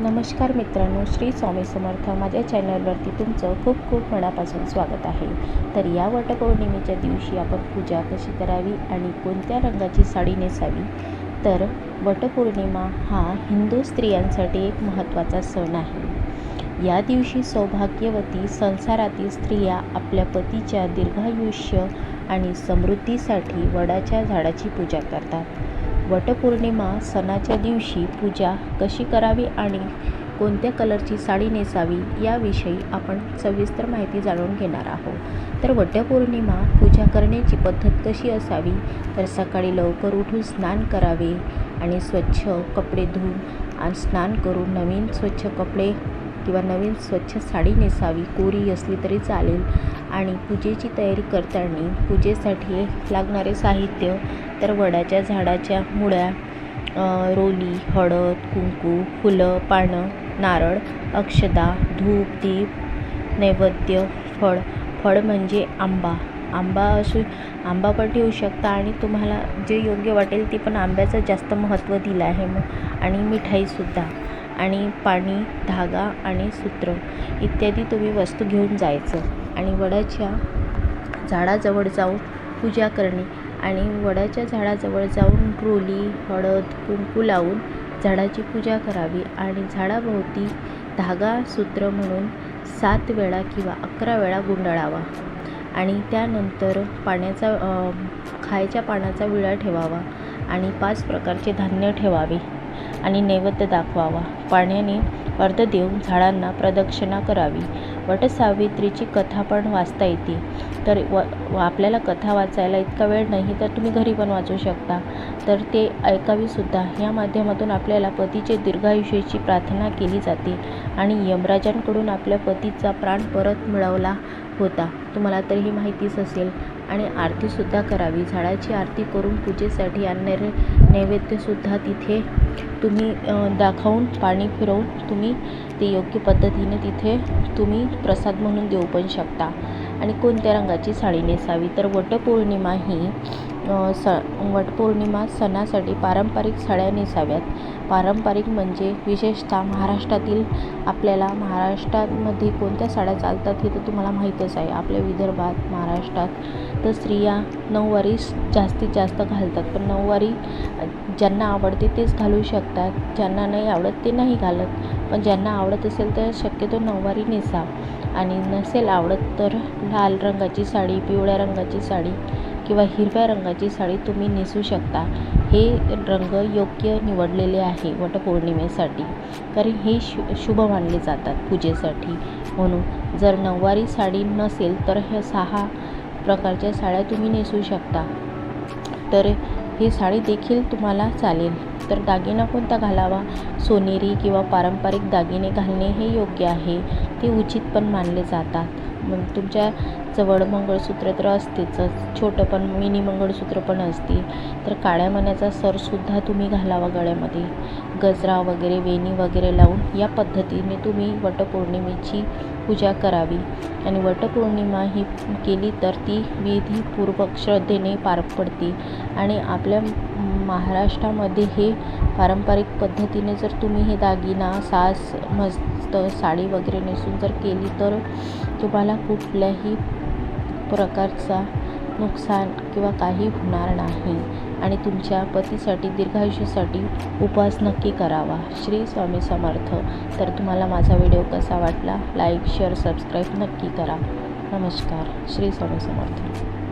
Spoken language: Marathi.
नमस्कार मित्रांनो श्री स्वामी समर्थ माझ्या चॅनलवरती तुमचं खूप खूप मनापासून स्वागत आहे. तर या वटपौर्णिमेच्या दिवशी आपण पूजा कशी करावी आणि कोणत्या रंगाची साडी नेसावी? तर वटपौर्णिमा हा हिंदू स्त्रियांसाठी एक महत्त्वाचा सण आहे. या दिवशी सौभाग्यवती संसारातील स्त्रिया आपल्या पतीच्या दीर्घायुष्य आणि समृद्धीसाठी वडाच्या झाडाची पूजा करतात. वटपौर्णिमा सणाच्या दिवशी पूजा कशी करावी आणि कोणत्या कलरची साडी नेसावी याविषयी आपण सविस्तर माहिती जाणून घेणार आहोत. तर वटपौर्णिमा पूजा करण्याची पद्धत कशी असावी? तर सकाळी लवकर उठून स्नान करावे आणि स्वच्छ कपडे धुवून आणि स्नान करून नवीन स्वच्छ कपडे किंवा नवीन स्वच्छ साडी नेसावी कोरी असली तरी चालेल. आणि पूजेची तयारी करताना पूजेसाठी लागणारे साहित्य तर वडाच्या झाडाच्या मुळ्या रोली हळद कुंकू फुलं पानं नारळ अक्षदा धूप दीप नैवेद्य फळ. फळ म्हणजे आंबा. आंबा असू आंबा पण ठेवू शकता आणि तुम्हाला जे योग्य वाटेल ते पण आंब्याचं जास्त महत्त्व दिलं आहे. मग आणि मिठाईसुद्धा आणि पाणी धागा आणि सूत्र इत्यादी तुम्ही वस्तू घेऊन जायचं. आणि वडाच्या झाडाजवळ जाऊन पूजा करणे आणि वडाच्या झाडाजवळ जाऊन रोली हळद कुंकू लावून झाडाची पूजा करावी आणि झाडाभोवती धागा सूत्र म्हणून सात वेळा किंवा अकरा वेळा गुंडाळावा आणि त्यानंतर पाण्याचा खायच्या पाण्याचा विळा ठेवावा आणि पाच प्रकारचे धान्य ठेवावे. आणि नैवेद्य दाखवावा. पाण्याने अर्ध देऊन झाडांना प्रदक्षिणा करावी. वटसावित्रीची कथा पण वाचता येते. तर व आपल्याला कथा वाचायला इतका वेळ नाही तर तुम्ही घरी पण वाचू शकता. तर ते ऐकावीसुद्धा या माध्यमातून आपल्याला पतीचे दीर्घायुष्याची प्रार्थना केली जाते आणि यमराजांकडून आपल्या पतीचा प्राण परत मिळवला होता. तुम्हाला तर ही माहितीच असेल. आणि आरतीसुद्धा करावी. झाडाची आरती करून पूजेसाठी आणणारे नैवेद्यसुद्धा तिथे तुम्ही दाखवून पाणी फिरवून तुम्ही ते योग्य पद्धतीने तिथे तुम्ही प्रसाद म्हणून देऊ पण शकता. आणि कोणत्या रंगाची साडी नेसावी? तर वटपौर्णिमा ही स वटपौर्णिमा सणासाठी पारंपरिक साड्या नेसाव्यात. पारंपरिक म्हणजे विशेषतः महाराष्ट्रातील आपल्याला महाराष्ट्रामध्ये कोणत्या साड्या चालतात हे तर तुम्हाला माहीतच आहे. आपल्या विदर्भात महाराष्ट्रात तर स्त्रिया नऊवारी जास्तीत जास्त घालतात. पण नऊवारी ज्यांना आवडते तेच घालू शकतात. ज्यांना नाही आवडत ते नाही घालत. पण ज्यांना आवडत असेल तर शक्यतो नऊवारी नेसा. आणि नसेल आवडत तर लाल रंगाची साडी पिवळ्या रंगाची साडी किंवा हिरव्या रंगाची साडी तुम्ही नेसू शकता. हे रंग योग्य निवडलेले आहे वटपौर्णिमेसाठी. कारण हे शु शुभ मानले जातात पूजेसाठी. म्हणून जर नऊवारी साडी नसेल तर हे सहा प्रकारच्या साड्या तुम्ही नेसू शकता. तर ही साडी देखील तुम्हाला चालेल. तर दागिना कोणता घालावा? सोनेरी किंवा पारंपरिक दागिने घालणे हे योग्य आहे. ते उचित पण मानले जातात. तुमच्या जवळ मंगळसूत्र तर असतेच. छोटं पण मिनी मंगळसूत्र पण असते तर काळ्या मण्याचा सरसुद्धा तुम्ही घालावा गळ्यामध्ये. गजरा वगैरे वेणी वगैरे लावून या पद्धतीने तुम्ही वटपौर्णिमेची पूजा करावी. आणि वटपौर्णिमा ही केली तर ती विधीपूर्वक श्रद्धेने पार पडते. आणि आपल्या महाराष्ट्रामध्ये हे पारंपरिक पद्धतीने जर तुम्ही हे दागिना सास मस्त साडी वगैरे नेसून जर केली तर तुम्हाला कुठल्याही प्रकारचा नुकसान किंवा काही होणार नाही. आणि तुमच्या पतीसाठी दीर्घायुष्यासाठी उपवास नक्की करावा. श्री स्वामी समर्थ. तर तुम्हाला माझा व्हिडिओ कसा वाटला? लाईक शेअर सबस्क्राईब नक्की करा. नमस्कार. श्री स्वामी समर्थ.